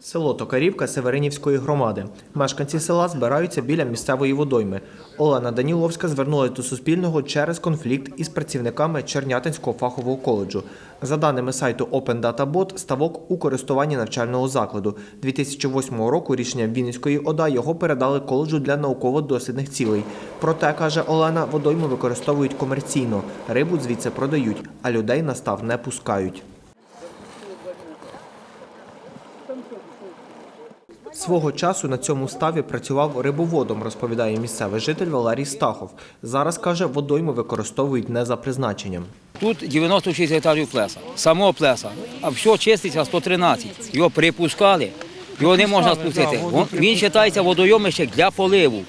Село Токарівка Северинівської громади. Мешканці села збираються біля місцевої водойми. Олена Даніловська звернулася до Суспільного через конфлікт із працівниками Чернятинського фахового коледжу. За даними сайту Open Data Bot, ставок у користуванні навчального закладу. 2008 року рішенням Вінницької ОДА його передали коледжу для науково-дослідних цілей. Проте, каже Олена, водойми використовують комерційно. Рибу звідси продають, а людей на став не пускають. Свого часу на цьому ставі працював рибоводом, розповідає місцевий житель Валерій Стахов. Зараз каже, водойми використовують не за призначенням. Тут 96 гектарів плеса, самого плеса, а все чиститься 113. Його припускали, його не можна спустити. Він вважається водойомище для поливу.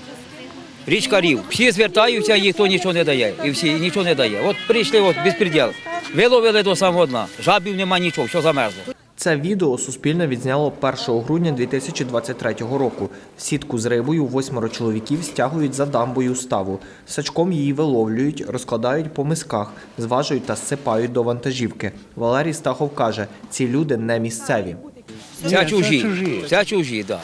Річка Рів. Всі звертаються, ніхто нічого не дає. І всі нічого не дає. От прийшли, от безпреділ. Виловили до самого дна. Жабів нема нічого, все замерзло. Це відео Суспільне відзняло 1 грудня 2023 року. Сітку з рибою восьмеро чоловіків стягують за дамбою ставу. Сачком її виловлюють, розкладають по мисках, зважують та зсипають до вантажівки. Валерій Стахов каже, ці люди не місцеві. Це чужі. Це чужі, так.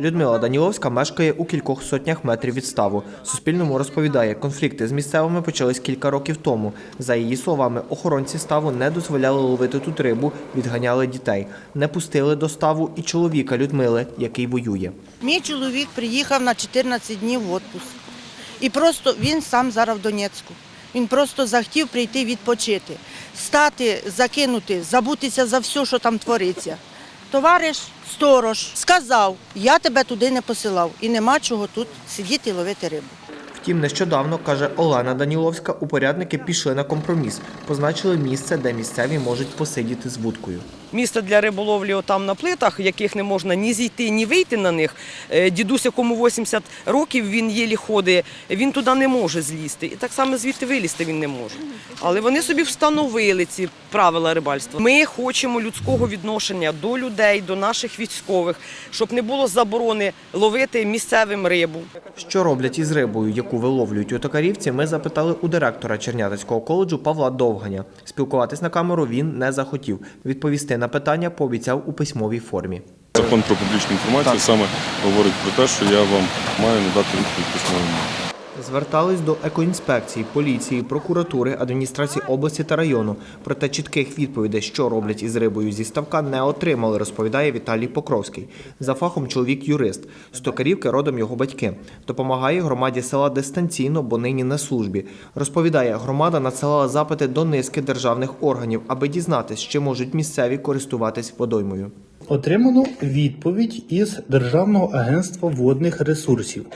Людмила Даніловська мешкає у кількох сотнях метрів від ставу. Суспільному розповідає, конфлікти з місцевими почались кілька років тому. За її словами, охоронці ставу не дозволяли ловити тут рибу, відганяли дітей, не пустили до ставу і чоловіка Людмили, який воює. Мій чоловік приїхав на 14 днів в відпуск. І просто він сам зараз в Донецьку. Він просто захотів прийти відпочити, стати, закинути, забутися за все, що там твориться. Товариш сторож сказав, я тебе туди не посилав і нема чого тут сидіти і ловити рибу. Втім, нещодавно, каже Олена Даніловська, упорядники пішли на компроміс, позначили місце, де місцеві можуть посидіти з вудкою. Місце для риболовлі отам на плитах, яких не можна ні зійти, ні вийти на них. Е, Дідусь, якому 80 років, він єлі ходить, він туди не може злізти. І так само звідти вилізти він не може. Але вони собі встановили ці правила рибальства. Ми хочемо людського відношення до людей, до наших військових, щоб не було заборони ловити місцевим рибу. Що роблять із рибою, яку виловлюють у токарівці, ми запитали у директора Чернятинського коледжу Павла Довганя. Спілкуватись на камеру він не захотів. Відповісти на питання пообіцяв у письмовій формі. Закон про публічну інформацію саме говорить про те, що я вам маю надати відповідь письмовому. Звертались до екоінспекції, поліції, прокуратури, адміністрації області та району. Проте чітких відповідей, що роблять із рибою зі ставка, не отримали, розповідає Віталій Покровський. За фахом чоловік юрист. З Токарівки родом його батьки. Допомагає громаді села дистанційно, бо нині на службі. Розповідає, громада надсилала запити до низки державних органів, аби дізнатись, чи можуть місцеві користуватись водоймою. Отримано відповідь із Державного агентства водних ресурсів,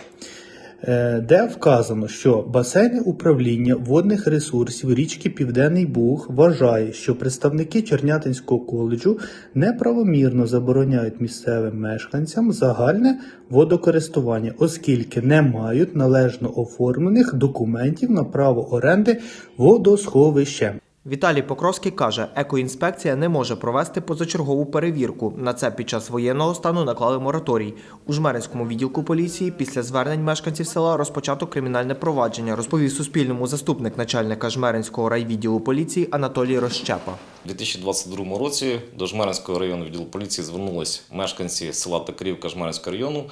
де вказано, що басейни управління водних ресурсів річки Південний Буг вважає, що представники Чернятинського коледжу неправомірно забороняють місцевим мешканцям загальне водокористування, оскільки не мають належно оформлених документів на право оренди водосховища. Віталій Покровський каже, екоінспекція не може провести позачергову перевірку. На це під час воєнного стану наклали мораторій. У Жмеринському відділку поліції після звернень мешканців села розпочато кримінальне провадження, розповів Суспільному заступник начальника Жмеринського райвідділу поліції Анатолій Розщепа. У 2022 році до Жмеринського району відділу поліції звернулись мешканці села Токарівка Жмеринського району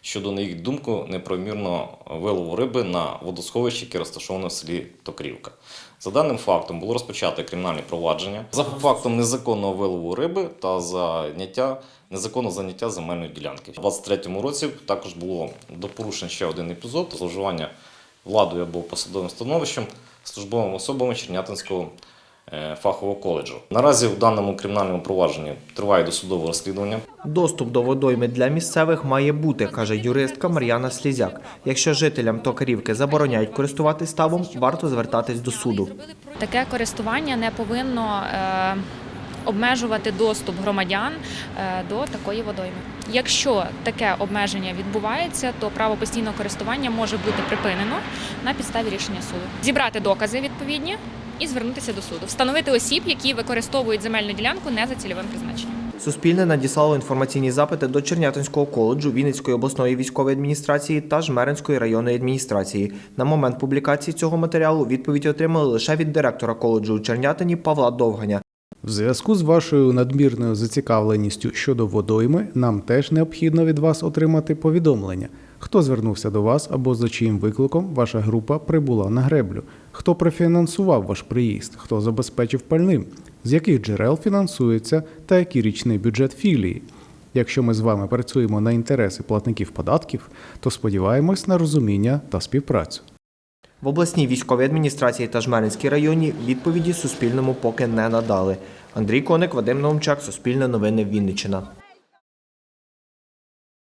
щодо, на їх думку, неправомірного вилову риби на водосховищі, яке розташоване в селі Токарівка. За даним фактом було розпочато кримінальне провадження за фактом незаконного вилову риби та заняття незаконного заняття земельної ділянки. У 2023 році також було до порушень ще один епізод зловживання владою або посадовим становищем службовими особами Чернятинського фахового коледжу. Наразі в даному кримінальному провадженні триває досудове розслідування. Доступ до водойми для місцевих має бути, каже юристка Мар'яна Слізяк. Якщо жителям Токарівки забороняють користуватись ставом, варто звертатись до суду. Таке користування не повинно е, обмежувати доступ громадян е, до такої водойми. Якщо таке обмеження відбувається, то право постійного користування може бути припинено на підставі рішення суду. Зібрати докази відповідні і звернутися до суду, встановити осіб, які використовують земельну ділянку не за цільовим призначенням. Суспільне надіслало інформаційні запити до Чернятинського коледжу, Вінницької обласної військової адміністрації та Жмеринської районної адміністрації. На момент публікації цього матеріалу відповідь отримали лише від директора коледжу у Чернятині Павла Довганя. В зв'язку з вашою надмірною зацікавленістю щодо водойми, нам теж необхідно від вас отримати повідомлення, хто звернувся до вас або за чиїм викликом ваша група прибула на греблю, хто профінансував ваш приїзд, хто забезпечив пальним, з яких джерел фінансується та який річний бюджет філії. Якщо ми з вами працюємо на інтереси платників податків, то сподіваємось на розуміння та співпрацю. В обласній військовій адміністрації та Жмеринській районі відповіді Суспільному поки не надали. Андрій Коник, Вадим Наумчак, Суспільне новини Вінниччина.